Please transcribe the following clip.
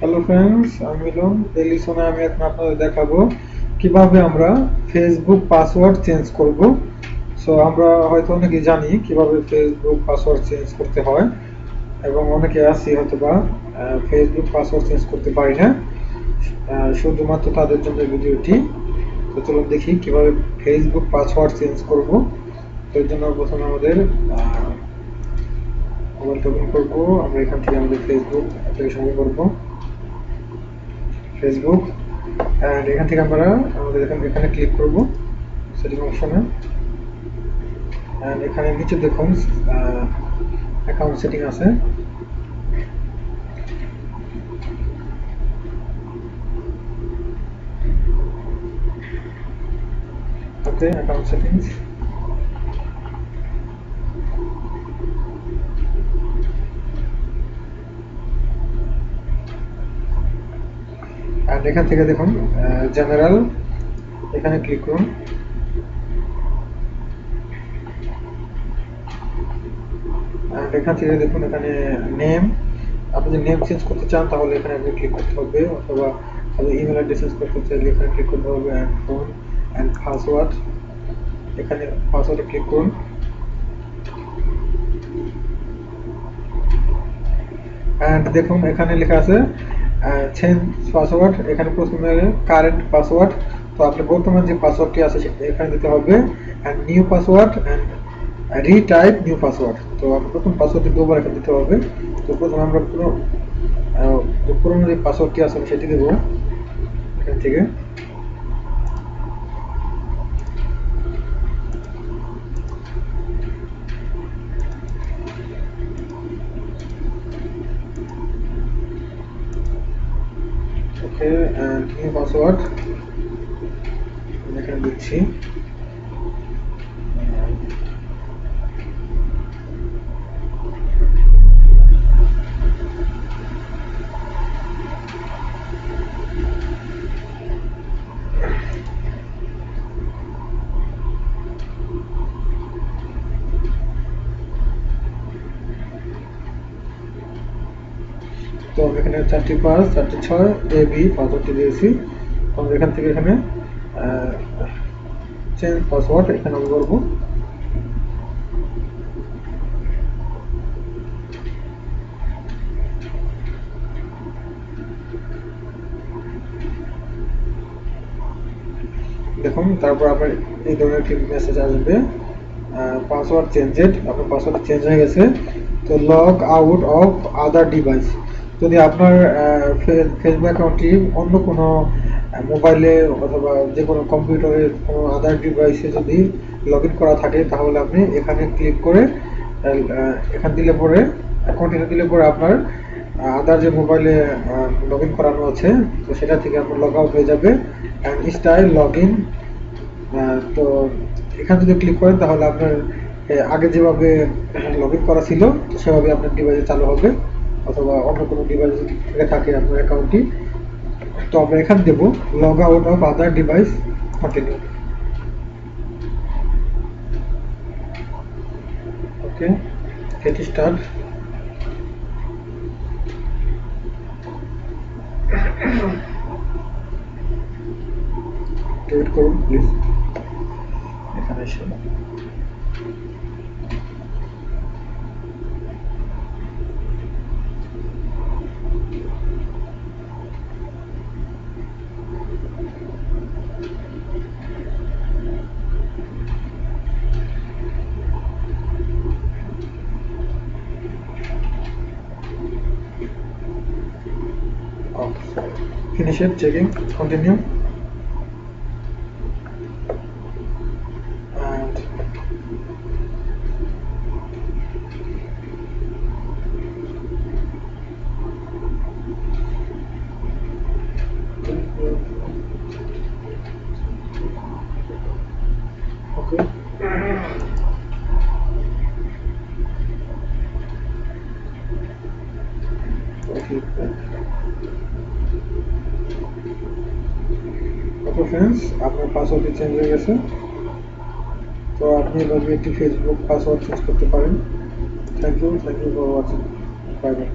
Hello friends আমি মিলন। এই লিসনে আমি এখন আপনাদের দেখাবো কীভাবে আমরা ফেসবুক পাসওয়ার্ড চেঞ্জ করব। সো আমরা হয়তো অনেকে জানি কীভাবে ফেসবুক পাসওয়ার্ড চেঞ্জ করতে হয় এবং অনেকে আছি হয়তো বা ফেসবুক পাসওয়ার্ড চেঞ্জ করতে পারি না। শুধুমাত্র তাদের জন্য ভিডিওটি। তো চলুন দেখি কীভাবে ফেসবুক পাসওয়ার্ড চেঞ্জ করব। এর জন্য প্রথমে আমাদের মোবাইলটা ওপেন করব। আমরা এখান থেকে আমাদের ফেসবুক অ্যাপ্লিকেশন করব। ফেসবুক অ্যান্ড এখান থেকে আমরা আমাদের এখানে এখানে ক্লিক করব সেটিং অপশনে অ্যান্ড এখানে নিচে দেখুন অ্যাকাউন্ট সেটিং আছে। ওকে অ্যাকাউন্ট সেটিংস অ্যান্ড এখান থেকে দেখুন জেনারেল এখানে ক্লিক করুন। অ্যান্ড এখান থেকে দেখুন, এখানে নেম আপনি যদি নেম চেঞ্জ করতে চান, তাহলে এখানে আপনি ক্লিক করতে হবে, অথবা আপনি ইমেল অ্যাড্রেস চেঞ্জ করতে চাইলে এখানে ক্লিক করতে হবে অ্যান্ড ফোন অ্যান্ড পাসওয়ার্ড এখানে পাসওয়ার্ডে ক্লিক করুন। অ্যান্ড দেখুন, এখানে লেখা আছে চেঞ্জ পাসওয়ার্ড এখানে প্রথমে কারেন্ট পাসওয়ার্ড তো আপনি বর্তমান যে পাসওয়ার্ডটি আছে এখানে দিতে হবে and new password and retype new password তো আপনি প্রথম পাসওয়ার্ডটি দুবার এখানে দিতে হবে। তো প্রথমে আমরা পুরো পুরোনো যে পাসওয়ার্ডটি আছে, আমি সেটি দেবো এখান থেকে। okay and here comes what? Can do তো এখানে চারটি পাঁচ চারটি ছয় এ বি পাসওয়ার্ডটি দিয়েছি। আমরা এখান থেকে এখানে চেঞ্জ পাসওয়ার্ড এখানে আমি করব। দেখুন, তারপর আপনার এই ধরনের একটি মেসেজ আসবে। পাসওয়ার্ড চেঞ্জেড আপনার পাসওয়ার্ড চেঞ্জ হয়ে গেছে। তো log out of other device যদি আপনার ফেসবুক অ্যাকাউন্টটি অন্য কোনো মোবাইলে অথবা যে কোনো কম্পিউটারে কোনো আদার ডিভাইসে যদি লগ করা থাকে, তাহলে আপনি এখানে ক্লিক করে এখান দিলে পরে কন্টিনিউ দিলে পরে আপনার আদার যে মোবাইলে লগ করানো আছে, তো সেটা থেকে আপনার লগ আউট হয়ে যাবে অ্যান্ড স্টাইল লগ তো এখানে যদি ক্লিক করেন, তাহলে আপনার আগে যেভাবে লগ করা ছিল, সেভাবে আপনার ডিভাইসে চালু হবে। অথবা অন্য কোনো ডিভাইস থেকে থাকে আপনার অ্যাকাউন্টটি তো আমরা এখানে দেবো log out of other device continue okay get start wait করুন প্লিজ এখানে এসে finish it checking continue okay friends আপনার পাসওয়ার্ডটি চেঞ্জ হয়ে গেছে। তো আপনি এভাবে একটি ফেসবুক পাসওয়ার্ড চেঞ্জ করতে পারেন। Thank you thank you for watching bye bye